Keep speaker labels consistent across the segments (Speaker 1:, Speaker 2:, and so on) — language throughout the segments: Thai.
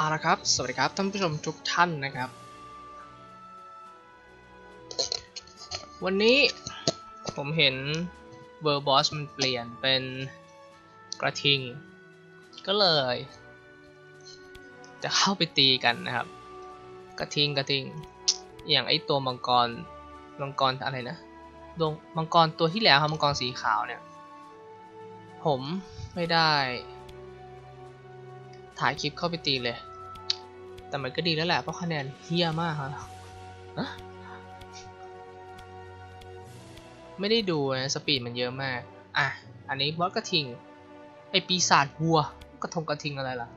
Speaker 1: เอาละครับ สวัสดีครับท่านผู้ชมทุกท่านนะครับ วันนี้ผมเห็นเวอร์บอสมันเปลี่ยนเป็นกระทิง ก็เลย จะเข้าไปตีกันนะครับ กระทิงกระทิง อย่างไอตัวมังกรมังกรอะไรนะดวงมังกรตัวที่แล้วครับมังกรสีขาวเนี่ย ผมไม่ได้ ถ่ายคลิปเข้าไปตีเลย แต่มันก็ดีแล้วแหละเพราะคะแนนเฮี้ยมากครับอะไม่ได้ดูนะสปีดมันเยอะมาก อะ อันนี้บอสกระทิง ไอปีศาจวัว กระทงกระทิงอะไรล่ะ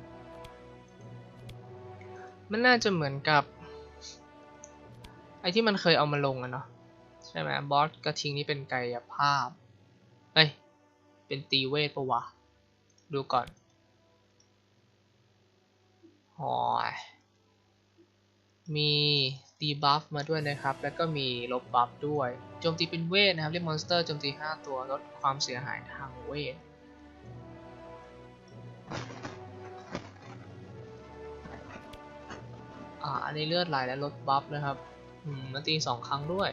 Speaker 1: มันน่าจะเหมือนกับ ไอที่มันเคยเอามาลงอะเนาะ ใช่ไหมบอสกระทิงนี่เป็นกายภาพ เอ้ย เป็นตีเวทปะวะ ดูก่อน อมีตีบัฟมาด้วยนะครับ แล้วก็มีลบบัฟด้วย โจมตีเป็นเวทนะครับ เรียกมอนสเตอร์โจมตี 5 ตัว ลดความเสียหายทางเวท อ่า อันนี้เลือดไหลและลดบัฟนะครับ อืมมันตีสองครั้งด้วย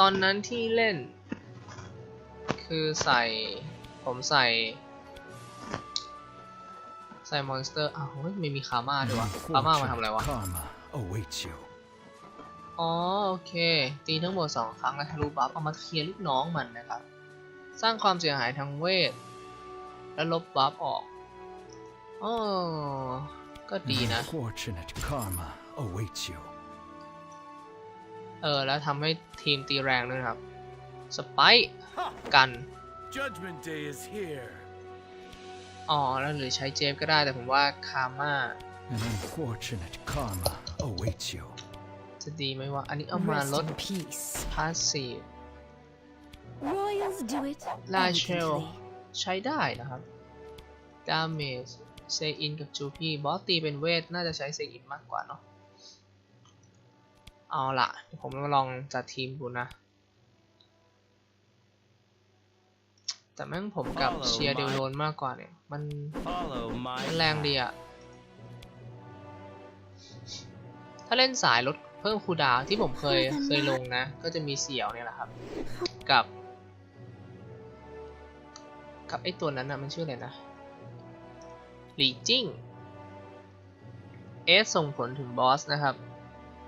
Speaker 1: ตอนนั้นที่เล่น คือใส่ ผมใส่ ใส่มอนสเตอร์ อ้าวเฮ้ยไม่มีคาม่าด้วยวะคาม่ามาทำอะไรวะ
Speaker 2: Karma awaits you.
Speaker 1: อ๋อโอเค ตีทั้งหมด 2 ครั้งและทะลุบัฟเอามาเคลียร์ลูกน้องมันนะครับ สร้างความเสียหายทางเวท และลบบัฟออกอ๋อก็ดีนะ
Speaker 2: Unfortunate karma awaits you.
Speaker 1: เออ แล้วทำให้ทีมตีแรงด้วยนะครับ สไปค์กัน
Speaker 3: Judgment Day is here.
Speaker 1: อ๋อแล้วหรือใช้เจฟก็ได้แต่ผมว่าคาม่า
Speaker 2: An unfortunate karma awaits you.
Speaker 1: จะดีไหมวะ อันนี้เอามาล
Speaker 4: Rest
Speaker 1: ด
Speaker 4: in peace.
Speaker 1: พาสซีฟ
Speaker 4: Royals do it
Speaker 1: La Shell
Speaker 4: elegantly.
Speaker 1: ใช้ได้นะครับดาเมจเซอินกับจูพี่บอสตีเป็นเวท น่าจะใช้เซอินมากกว่าเนาะเอาละเดี๋ยวผมมาลองจัดทีมดูนะ แต่แม่งผมกับเชียร์เดลโลนมากกว่าเนี่ย มัน
Speaker 3: Follow
Speaker 1: มัน
Speaker 3: my
Speaker 1: แรงดีอะถ้าเล่นสายลดเพิ่มคูลดาวน์ที่ผมเคยเคยลงนะ ก็จะมีเสี่ยวเนี่ยแหละครับ กับ กับไอตัวนั้นนะมันชื่ออะไรนะหลีจิ้งเอสส่งผลถึงบอสนะครับ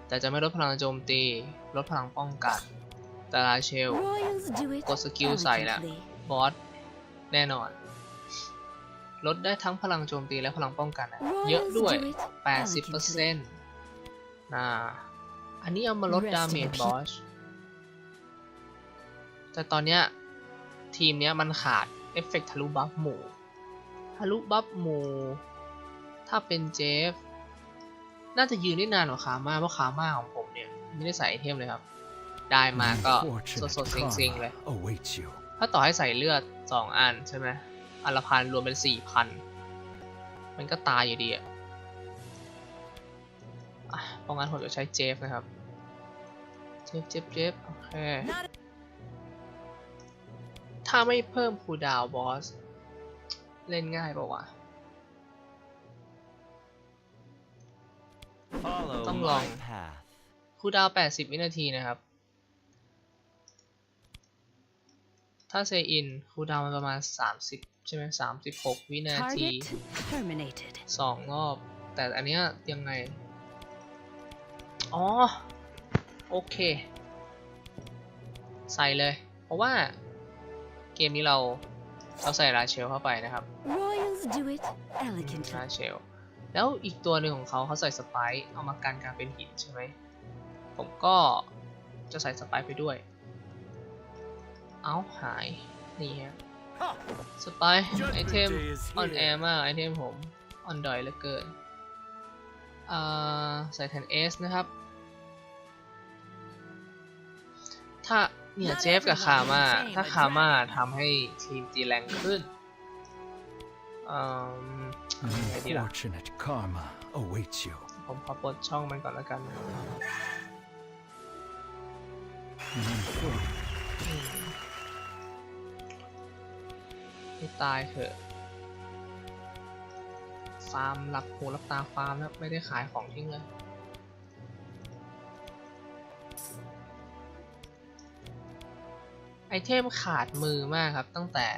Speaker 1: แต่จะไม่ลดพลังโจมตี ลดพลังป้องกัน แต่ลาเชล
Speaker 4: Royals do it
Speaker 1: กดสกิลใส่ละ
Speaker 4: elegantly.
Speaker 1: บอสแน่นอน ลดได้ทั้งพลังโจมตีและพลังป้องกันอะเยอะ
Speaker 4: Royals
Speaker 1: ด้วย
Speaker 4: do it
Speaker 1: 80%นะอันนี้เอามาลด
Speaker 4: Rest
Speaker 1: ดาเมจ
Speaker 4: in peace
Speaker 1: บอสแต่ตอนเนี้ยทีมเนี้ยมันขาดเอฟเฟกต์ทะลุบัฟหมู่ทะลุบัฟหมู่ถ้าเป็นเจฟ น่าจะยืนได้นานกว่าคาม่าเพราะคาม่าของผมเนี่ย ไม่ได้ใส่ไอเทมเลยครับ ได้มา
Speaker 2: An
Speaker 1: ก็ส
Speaker 2: unfortunate
Speaker 1: ดๆซิงๆเลย
Speaker 2: karma awaits you.
Speaker 1: ถ้าต่อให้ใส่เลือดสองอันใช่ไหมอันละพันรวมเป็นสี่พันมันก็ตายอยู่ดีอะอะเพราะงั้นผมจะใช้เจฟนะครับ เจฟเจฟเจฟโอเค ถ้าไม่เพิ่มคูลดาวน์บอส เล่นง่ายปะวะ
Speaker 3: follow
Speaker 1: Tông
Speaker 3: my
Speaker 1: lòng.
Speaker 3: path.
Speaker 1: คูลดาวน์80 วินาทีนะครับ ถ้าเซอินคูลดาวน์มันประมาณ 30 ใช่ไหม36วินาที
Speaker 4: Target terminated.
Speaker 1: สองรอบ แต่อันเนี้ยยังไง อ๋อ โอเค ใส่เลย เพราะว่าเกมนี้เราเราใส่ราเชลเข้าไปนะครับ
Speaker 4: Royals do it
Speaker 1: รา
Speaker 4: elegantly.
Speaker 1: เชล แล้วอีกตัวหนึ่งของเขาเขาใส่สไปค์เอามากันการเป็นหินใช่ไหม ผมก็จะใส่สไปค์ไปด้วย เอาหาย นี่ฮะ
Speaker 3: Ha!
Speaker 1: สไปค์ไอเทม
Speaker 3: Judgment Day is
Speaker 1: ออนแอ
Speaker 3: here.
Speaker 1: ร์มากไอเทมผมออนดอยเหลือเกินอ่าใส่แทนเอสนะครับ ถ้าเนี่ยเจฟกับคาม่าถ้าคาม่าทำให้ทีมตีแรงขึ้นอืม
Speaker 2: An
Speaker 1: Idea.
Speaker 2: unfortunate karma awaits you.
Speaker 1: ผมขอปลดช่องมันก่อนแล้วกัน ให้ตายเถอะ ฟาร์มหลับหูหลับตาฟาร์มแล้วไม่ได้ขายของทิ้งเลยไอเทมขาดมือมากครับตั้งแต่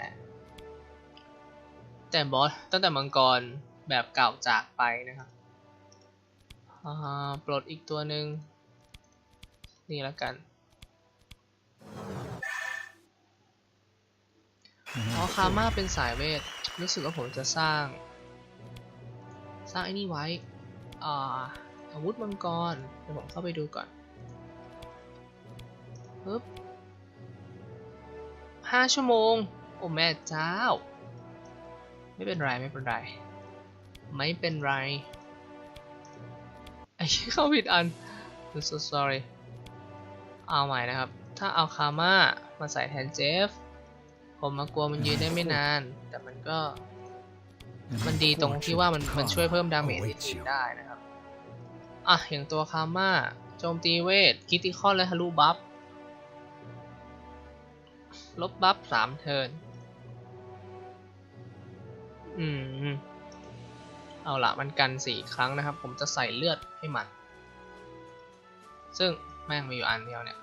Speaker 1: แต่บอสตั้งแต่มังกรแบบเก่าจากไปนะครับปลดอีกตัวหนึ่งนี่แล้วกัน อ๋อคามาเป็นสายเวท รู้สึกว่าผมจะสร้าง สร้างไอ้นี่ไว้อ่าอาวุธมังกรเดี๋ยวผมเข้าไปดูก่อนปึ๊บห้าชั่วโมง โอ้แม่เจ้า ไม่เป็นไร ไม่เป็นไร ไม่เป็นไร ไอ้เหี้ยเข้าผิดอัน I'm so sorry เอาใหม่นะครับ ถ้าเอาคาม่ามาใส่แทนเจฟ ผมมากลัวมันยืนได้ไม่นาน แต่มันก็
Speaker 2: An
Speaker 1: มันดีตรงที่ว่ามัน
Speaker 2: unfortunate
Speaker 1: มันช่วยเพิ่ม
Speaker 2: karma
Speaker 1: ดาเมจให้
Speaker 2: awaits
Speaker 1: ทีม
Speaker 2: you.
Speaker 1: ได้นะครับ อะอย่างตัวคาม่าโจมตีเวทคิติคอนและทะลุบัฟลบบัฟสามเทิร์นอืม เอาละมันกันสี่ครั้งนะครับ ผมจะใส่เลือดให้มัน ซึ่งแม่งมีอยู่อันเดียวเนี่ย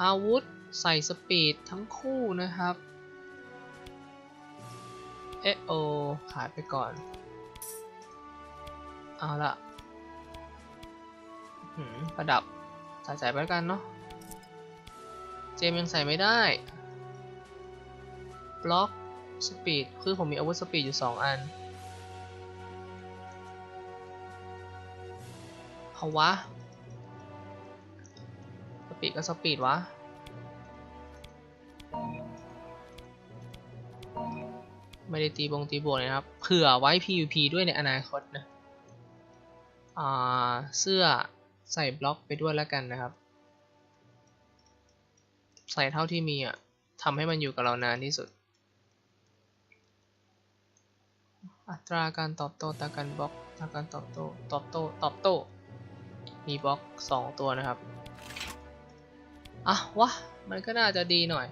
Speaker 1: อาวุธใส่สปีดทั้งคู่นะครับ เอะโอขายไปก่อน เอาละประดับใส่ใส่ไปกันเนาะ เจมยังใส่ไม่ได้ บล็อก สปีด คือผมมีอาวุธสปีดอยู่ 2 อัน เอาวะ ปีดก็สปีดวะไม่ได้ตีบงตีบวกเลยครับ เผื่อไว้ PVP ด้วยในอนาคตนะอ่าเสื้อใส่บล็อกไปด้วยแล้วกันนะครับ ใส่เท่าที่มีอะทำให้มันอยู่กับเรานานที่สุด อัตราการตอบโต้ตาการบล็อกตาการตอบโต้ตอบโต้ตอบโต้มีบล็อก 2 ตัวนะครับ อะวะ มันก็น่าจะดีหน่อย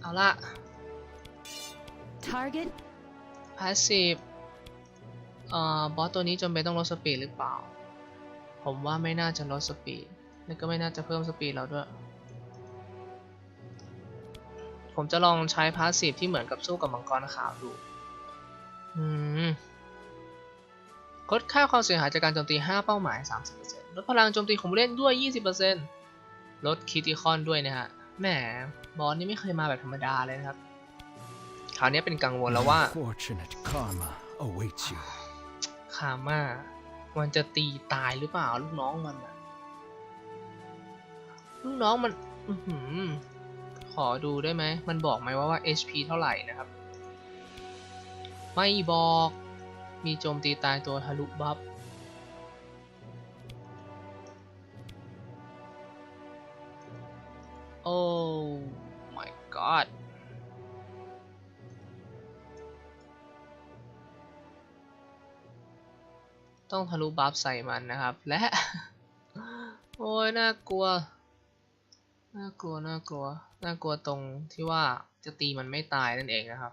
Speaker 1: เอาละ
Speaker 4: Target
Speaker 1: พาสซีฟเอ่อบอสตัวนี้จำเป็นต้องลดสปีดหรือเปล่า ผมว่าไม่น่าจะลดสปีด แล้วก็ไม่น่าจะเพิ่มสปีดเราด้วย ผมจะลองใช้พาสซีฟที่เหมือนกับสู้กับมังกรขาวดูอืมลดค่าความเสียหายจากการโจมตี 5 เป้าหมาย 30%ลดพลังโจมตีของผู้เล่นด้วย 20% ลดคิติคอนด้วยนะฮะแหมบอสนี่ไม่เคยมาแบบธรรมดาเลยนะครับ คราวนี้เป็นกังวล
Speaker 2: An
Speaker 1: แล้วว่า
Speaker 2: unfortunate karma awaits you.
Speaker 1: คาม่ามันจะตีตายหรือเปล่าลูกน้องมันอะลูกน้องมันอือหือขอดูได้ไหม มันบอกไหมว่าว่า HP เท่าไหร่นะครับ ไม่บอก มีโจมตีตายตัวทะลุบัฟ โอ้ my god ต้องทะลุบัฟใส่มันนะครับ และ โอ้ยน่ากลัว น่ากลัว น่ากลัว น่ากลัวตรงที่ว่าจะตีมันไม่ตายนั่นเองนะครับ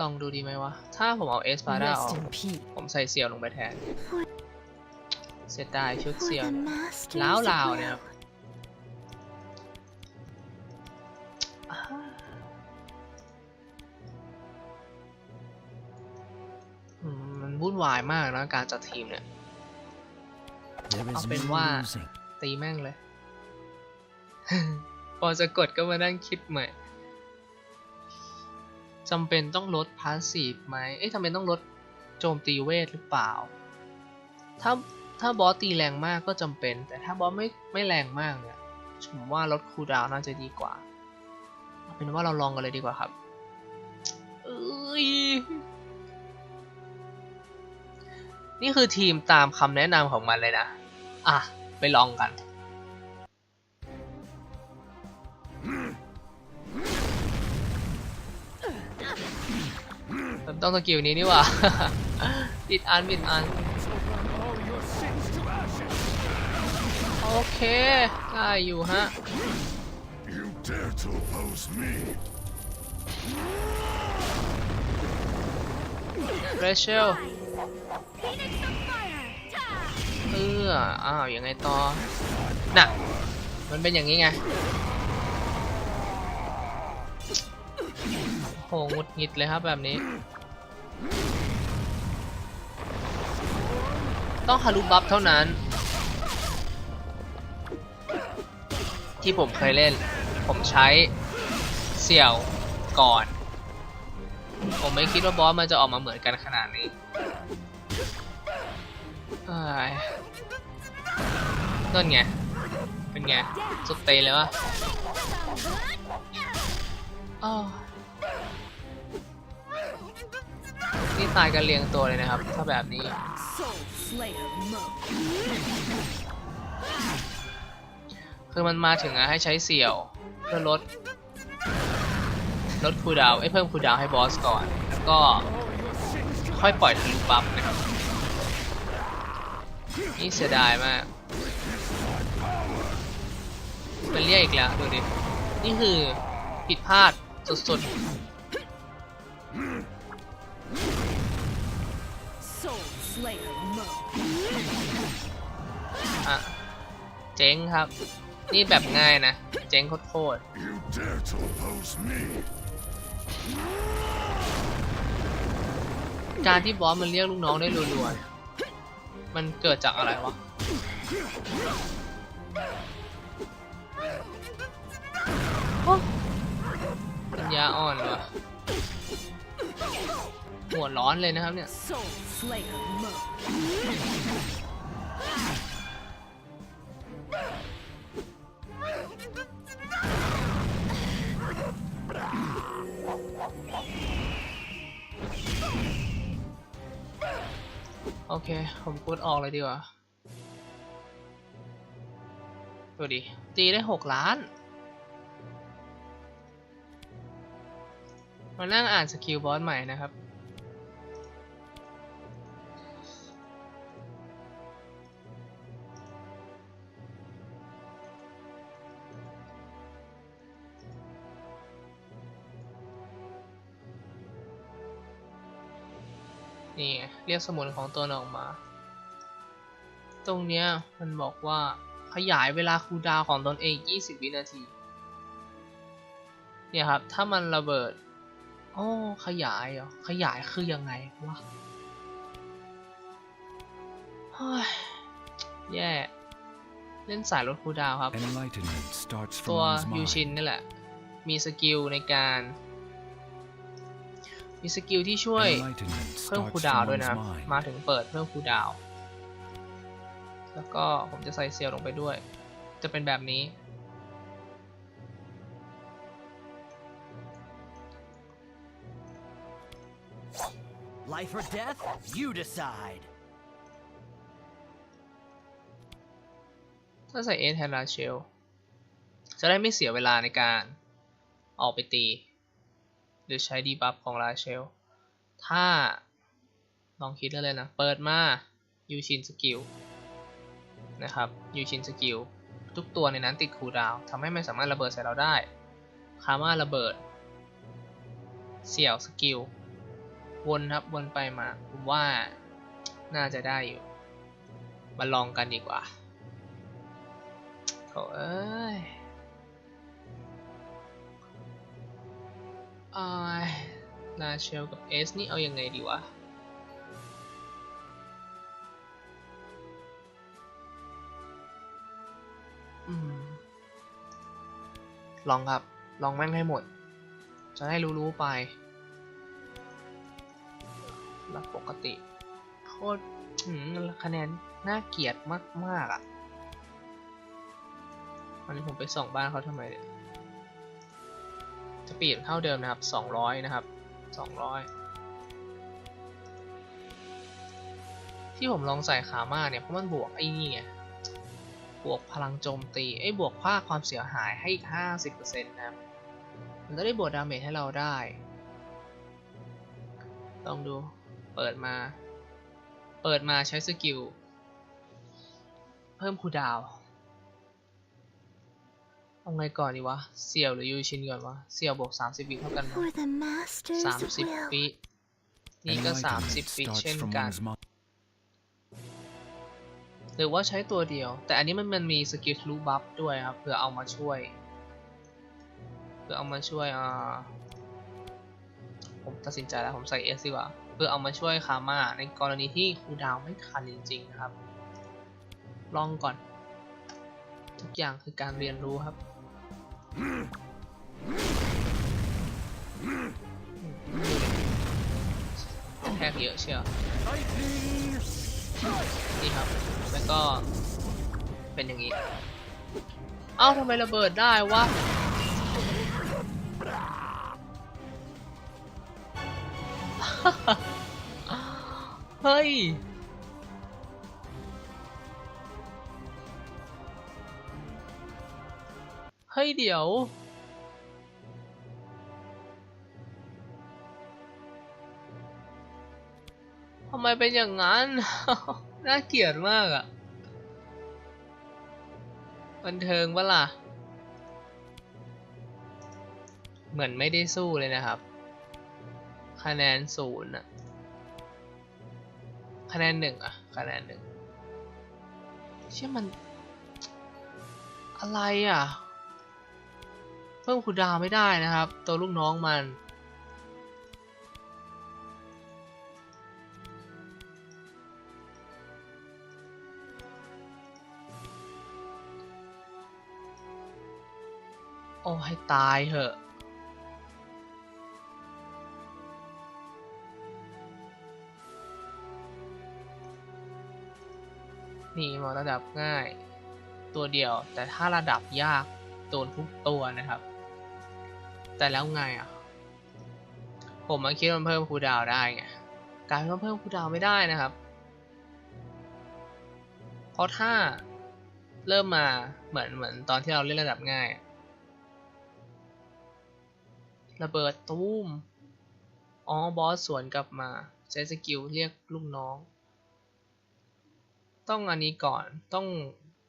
Speaker 1: ลองดูดีไหมวะ ถ้าผมเอาเอสพาด้าออ
Speaker 4: Rest
Speaker 1: ก
Speaker 4: in peace.
Speaker 1: ผมใส่เสี่ยวลงไปแทน เสียดายชุด
Speaker 4: For
Speaker 1: เสี่ยว
Speaker 4: the
Speaker 1: เนี่ย
Speaker 4: masters
Speaker 1: ล้าว
Speaker 4: of
Speaker 1: ลาวเนี่ยครับ
Speaker 4: will.
Speaker 1: อืมมันวุ่นวายมากนะการจัดทีมเนี่ย
Speaker 2: There is
Speaker 1: Up in
Speaker 2: no
Speaker 1: what?
Speaker 2: losing.
Speaker 1: ตีแม่งเลย พอจะกดก็มานั่งคิดใหม่ จำเป็นต้องลดพาสซีฟไหมเอ๊ะทำไมต้องลดโจมตีเวทหรือเปล่า ถ้าถ้าบอสตีแรงมากก็จำเป็น แต่ถ้าบอสไม่ไม่แรงมากเนี่ยผมว่าลดคูลดาวน์น่าจะดีกว่าเอาเป็นว่าเราลองกันเลยดีกว่าครับเอ้ยนี่คือทีมตามคำแนะนำของมันเลยนะ อะ ไปลองกัน ต้องสกิลนี้นี่หว่าบิดอันบิดอัน
Speaker 3: All your sins to ashes.
Speaker 1: โอเค ได้อยู่ฮะ
Speaker 3: You dare to oppose me?
Speaker 1: เรเชลเอออ้าว ยังไงต่อ น่ะ มันเป็นอย่างนี้ไงโหหงุดหงิดเลยครับแบบนี้ ต้องฮารุบัฟเท่านั้น ที่ผมเคยเล่น ผมใช้เสี่ยวก่อน ผมไม่คิดว่าบอสมันจะออกมาเหมือนกันขนาดนี้เอ้ยนั่นไง เป็นไง สุดเตะเลยวะอ้าว นี่ตายกันเรียงตัวเลยนะครับ ถ้าแบบนี้ คือมันมาถึงอะให้ใช้เสี่ยว เพื่อลด ลดคูดาวไอ้เพิ่มคูดาวให้บอสก่อน แล้วก็ค่อยปล่อยทะลุบัฟนะครับ นี่เสียดายมากมันเรียกอีกแล้วดูดิ นี่คือผิดพลาดสุด
Speaker 4: Soul
Speaker 1: อะ เจ๊งครับ นี่แบบง่ายนะ เจ๊งโคตรๆการที่บอสมันเรียกลูกน้องได้รัวๆเนี่ยมันเกิดจากอะไรวะ ปัญญาอ่อนวะหัวร้อนเลยนะครับเนี่ย
Speaker 4: Slayer mode.
Speaker 1: โอเค ผมกดออกเลยดีกว่า ดูดิ ตีได้หกล้าน มานั่งอ่านสกิลบอสใหม่นะครับ เรียกสมุนของตัวออกมา ตรงเนี้ยมันบอกว่าขยายเวลาคูลดาวน์ของตนเอง 20 วินาที เนี่ยครับ ถ้ามันระเบิด โอ้ขยายเหรอ ขยายคือยังไงวะเฮ้ยแย่ เล่นสายลดคูลดาวน์ครับ
Speaker 2: Enlightenment starts
Speaker 1: ตัว
Speaker 2: from one's
Speaker 1: ยูชิน
Speaker 2: mind.
Speaker 1: นี่แหละ มีสกิลในการ มีสกิลที่ช่วย
Speaker 2: Enlightenment
Speaker 1: เพิ่ม
Speaker 2: starts
Speaker 1: คูลดาวน์
Speaker 2: from
Speaker 1: ด้วย
Speaker 2: one's
Speaker 1: นะครับ
Speaker 2: mind.
Speaker 1: มาถึงเปิดเพิ่มคูลดาวน์แล้วก็ผมจะใส่เซลล์ลงไปด้วย จะเป็นแบบนี้
Speaker 5: Life or death? You decide.
Speaker 1: ถ้าใส่เอแทนราเชลจะได้ไม่เสียเวลาในการออกไปตี หรือใช้ดีบัฟของราเชล ถ้าลองคิดเลยนะ เปิดมายูชินสกิลนะครับยูชินสกิลทุกตัวในนั้นติดคูลดาวน์ทำให้ไม่สามารถระเบิดใส่เราได้ คาม่าระเบิด เสี่ยวสกิล วนครับวนไปมา ผมว่าน่าจะได้อยู่ มาลองกันดีกว่าโถเอ้ย อายลาเชลกับเอสนี่เอาอยัางไงดีวะอลองครับ ลองแม่งให้หมด จะให้รู้ๆไปหลักปกติ โคตรคะแนน น่าเกลียดมาก ๆ อะ วันนี้ผมไปส่องบ้านเขาทำไมเนี่ย จะปีดเท่าเดิมนะครับ 200 นะครับ 200 ที่ผมลองใส่ขามาเนี่ยเพราะมันบวกไอ้นี่ไง บวกพลังโจมตี ไอ้บวกค่าความเสียหายให้อีก 50%นะครับ มันจะได้บวกดาเมจให้เราได้ ลองดู เปิดมา เปิดมาใช้สกิล เพิ่มคูดาวน์ เอาไงก่อนดีวะ เสี่ยวหรือยูชินก่อนวะ เสี่ยวบวก30วิเท่ากันไหม
Speaker 6: For the master's
Speaker 1: สามสิบ
Speaker 6: will.
Speaker 1: วินี่ก็
Speaker 2: Enlightenment
Speaker 1: สามสิบวิ
Speaker 2: starts
Speaker 1: เช่น
Speaker 2: from
Speaker 1: กัน
Speaker 2: one's mind.
Speaker 1: หรือว่าใช้ตัวเดียว แต่อันนี้มันมันมีสกิลทะลุบัฟด้วยครับ เพื่อเอามาช่วย เพื่อเอามาช่วยอ่า ผมตัดสินใจแล้วผมใส่ S ดีกว่า เพื่อเอามาช่วยคาม่าในกรณีที่คูลดาวน์ไม่ทันจริงๆนะครับ ลองก่อน ทุกอย่างคือการเรียนรู้ครับ แทกเยอะเชียวนี่ครับ แล้วก็เป็นอย่างนี้ เอ้าทำไมระเบิดได้วะเฮ้ย เฮ้ยเดี๋ยว ทำไมเป็นอย่างนั้น น่าเกลียดมากอะ่ะบันเทิงปะล่ะ เหมือนไม่ได้สู้เลยนะครับ คะแนนศูนย์อะคะแนนหนึ่งอะคะแนนหนึ่งเชื่อมัน อะไรอะ เพิ่มคูดาวไม่ได้นะครับ ตัวลูกน้องมัน โอ้ให้ตายเหอะนี่มอระดับง่าย ตัวเดียวแต่ถ้าระดับยากโดนทุกตัวนะครับ แต่แล้วไงอะ ผมมาคิดว่ามันเพิ่มคูดาวได้ไงกลายเป็นว่าเพิ่มคูดาวไม่ได้นะครับ เพราะถ้าเริ่มมาเหมือนเหมือนตอนที่เราเล่นระดับง่ายอะระเบิดตูมอ๋อบอสสวนกลับมาใช้สกิลเรียกลูกน้อง ต้องอันนี้ก่อนต้อง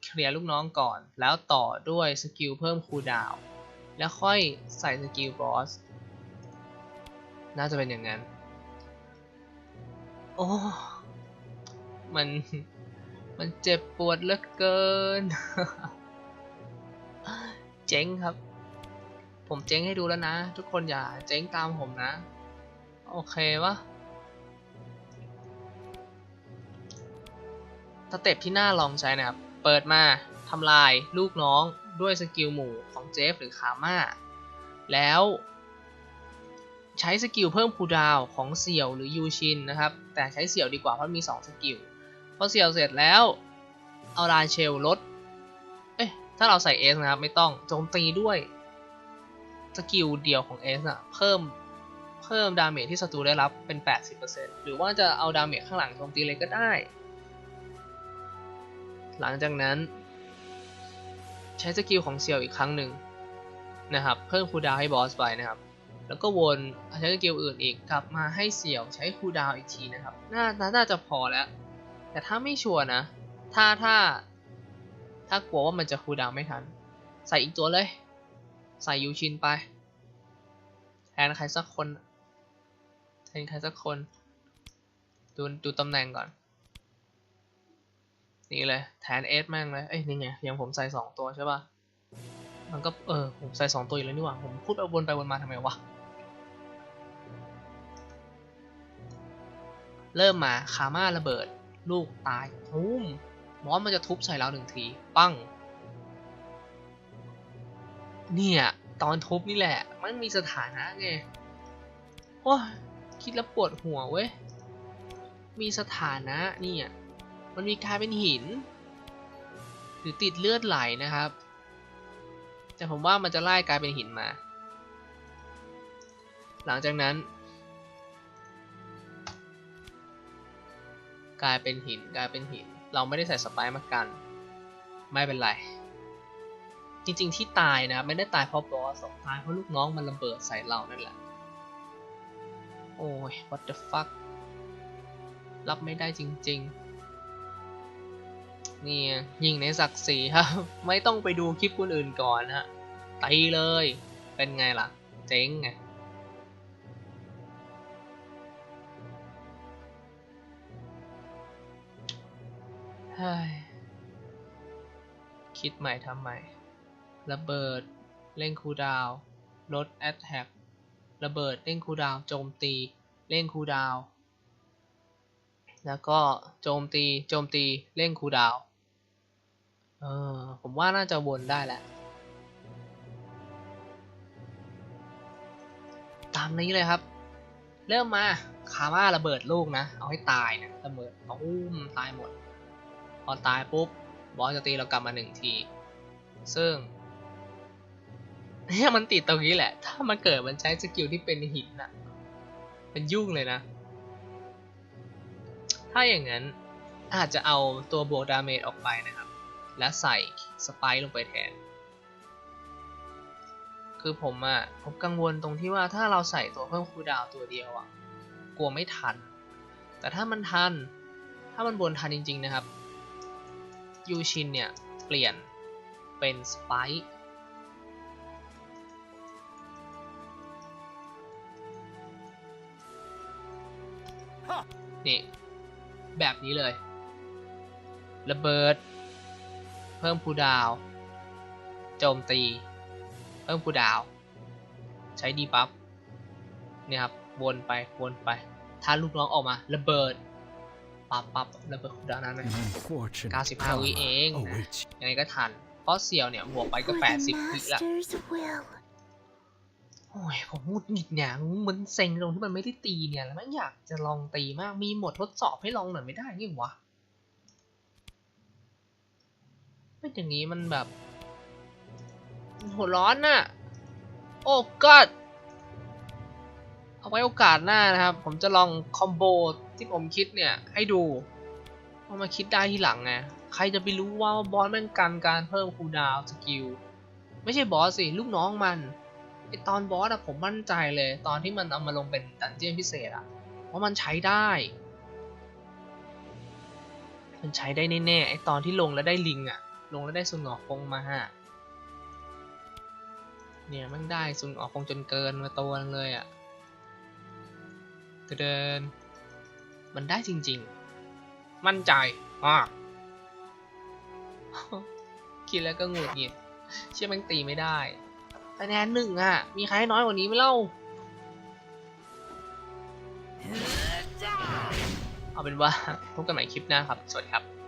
Speaker 1: เคลียร์ลูกน้องก่อน แล้วต่อด้วยสกิลเพิ่มคูดาวน์ แล้วค่อยใส่สกิลบอส น่าจะเป็นอย่างนั้น โอ้ มัน มันเจ็บปวดเหลือเกิน เจ๊งครับ ผมเจ๊งให้ดูแล้วนะ ทุกคนอย่าเจ๊งตามผมนะ โอเคปะสเต็ปที่น่าลองใช้นะครับ เปิดมาทำลายลูกน้อง ด้วยสกิลหมู่ของเจฟหรือคาม่าแล้วใช้สกิลเพิ่มคูดาวของเสี่ยวหรือยูชินนะครับ แต่ใช้เสี่ยวดีกว่าเพราะมี 2 สกิลพอเสี่ยวเสร็จแล้ว เอาลายเชลลด เอ๊ะ ถ้าเราใส่ S นะครับ ไม่ต้องโจมตีด้วยสกิลเดียวของ S อะเพิ่มเพิ่มดาเมจที่ศัตรูได้รับเป็น 80%หรือว่าจะเอาดาเมจข้างหลังโจมตีเลยก็ได้ หลังจากนั้น ใช้สกิลของเซียวอีกครั้งหนึ่งนะครับเพิ่มคูดาวให้บอสไปนะครับ แล้วก็วนใช้สกิลอื่นอีกกลับมาให้เสี่ยวใช้คูดาวอีกทีนะครับน่าน่าจะพอแล้ว แต่ถ้าไม่ชัวร์นะ ถ้าถ้า ถ้ากลัวว่ามันจะคูดาวไม่ทัน ใส่อีกตัวเลย ใส่ยูชินไปแทนใครสักคนแทนใครสักคน ดูดูตำแหน่งก่อน นี่เลยแทนเอสแม่งเลย เอ้ยนี่ไงอย่างผมใส่สองตัวใช่ป่ะ มันก็เออผมใส่สองตัวอยู่แล้วนี่หว่า ผมพูดไปวนไปวนมาทำไมวะ เริ่มมาคาม่าระเบิด ลูกตายทุมมอสมันจะทุบใส่เราหนึ่งที ปั้ง เนี่ย ตอนทุบนี่แหละ มันมีสถานะไง โอ้คิดแล้วปวดหัวเว้ย มีสถานะเนี่ย มันมีกลายเป็นหิน หรือติดเลือดไหลนะครับ แต่ผมว่ามันจะไล่กลายเป็นหินมา หลังจากนั้น กลายเป็นหินกลายเป็นหิน เราไม่ได้ใส่สไปร์มากัน ไม่เป็นไร จริงๆที่ตายนะไม่ได้ตายเพราะบอสตายเพราะลูกน้องมันระเบิดใส่เรานั่นแหละโอ้ย what the fuck รับไม่ได้จริง ๆ นี่ยิงในศักดิ์ศรีครับ ไม่ต้องไปดูคลิปคนอื่นก่อนฮะตีเลย เป็นไงล่ะ เจ๊งไงเฮ้คิดใหม่ทำใหม่ ระเบิดเร่งคูดาว ลดแอตแทกระเบิดเร่งคูดาวโจมตีเร่งคูดาว แล้วก็โจมตี โจมตีเร่งคูดาว เออผมว่าน่าจะวนได้แหละ ตามนี้เลยครับ เริ่มมาคาม่าระเบิดลูกนะ เอาให้ตายนะระเบิดตุ้มตายหมด พอตายปุ๊บบอสจะตีเรากลับมาหนึ่งที ซึ่งเนี่ยมันติดตรงนี้แหละ ถ้ามันเกิดมันใช้สกิลที่เป็นหินน่ะเป็นยุ่งเลยนะ ถ้าอย่างนั้นอาจจะเอาตัวบวกดาเมจออกไปนะครับ และใส่สไปร์ลงไปแทน คือผมอะผมกังวลตรงที่ว่าถ้าเราใส่ตัวเพิ่มคูดาวตัวเดียวอะกลัวไม่ทัน แต่ถ้ามันทัน ถ้ามันบนทันจริง ๆ นะครับ ยูชินเนี่ย เปลี่ยนเป็นสไปร์นี่ แบบนี้เลย ระเบิด เพิ่มคูลดาวน์โจมตี เพิ่มคูลดาวน์ใช้ดีบัฟเนี่ยครับ วนไป วนไป ถ้าลูกน้องออกมาระเบิด ปับปับระเบิดคูลดาวน์นั้นนะ
Speaker 2: An unfortunate
Speaker 1: 95
Speaker 2: karma
Speaker 1: วิเองนะ
Speaker 2: awaits you.
Speaker 1: ยังไงก็ทัน เพราะเสี่ยวเนี่ย บวกไปก็
Speaker 6: For
Speaker 1: 80
Speaker 6: the
Speaker 1: วิละ
Speaker 6: master's will.
Speaker 1: โอ้ยผมหงุดหงิดเนี่ยมันเซ็งตรงที่มันไม่ได้ตีเนี่ยแล้วมันอยากจะลองตีมากมีหมดทดสอบให้ลองหน่อยไม่ได้ไงวะ เป็นอย่างนี้มันแบบหัวร้อนน่ะ โอ้ก็เอาไว้โอกาสหน้านะครับ ผมจะลองคอมโบที่ผมคิดเนี่ย ให้ดูเอามาคิดได้ทีหลังไงใครจะไปรู้ว่าบอสแม่งกันการเพิ่มคูดาวสกิลไม่ใช่บอสสิ ลูกน้องมันไอตอนบอสอะผมมั่นใจเลย ตอนที่มันเอามาลงเป็นดันเจี้ยนพิเศษอะว่าะมันใช้ได้ มันใช้ได้แน่ๆไอตอนที่ลงแล้วได้ลิงอะ ลงแล้วได้ซุนหงอกคงมาฮะเนี่ยมันได้ซุนหงอกคงจนเกินมาตัวเลยอะเดิน มันได้จริงๆ มั่นใจมากคิดแล้วก็หงุดหงิดเชื่อแม่งตีไม่ได้คะแนนหนึ่งอะ มีใครน้อยกว่านี้ไหมเล่า เอาเป็นว่าพบกันใหม่คลิปหน้าครับ สวัสดีครับ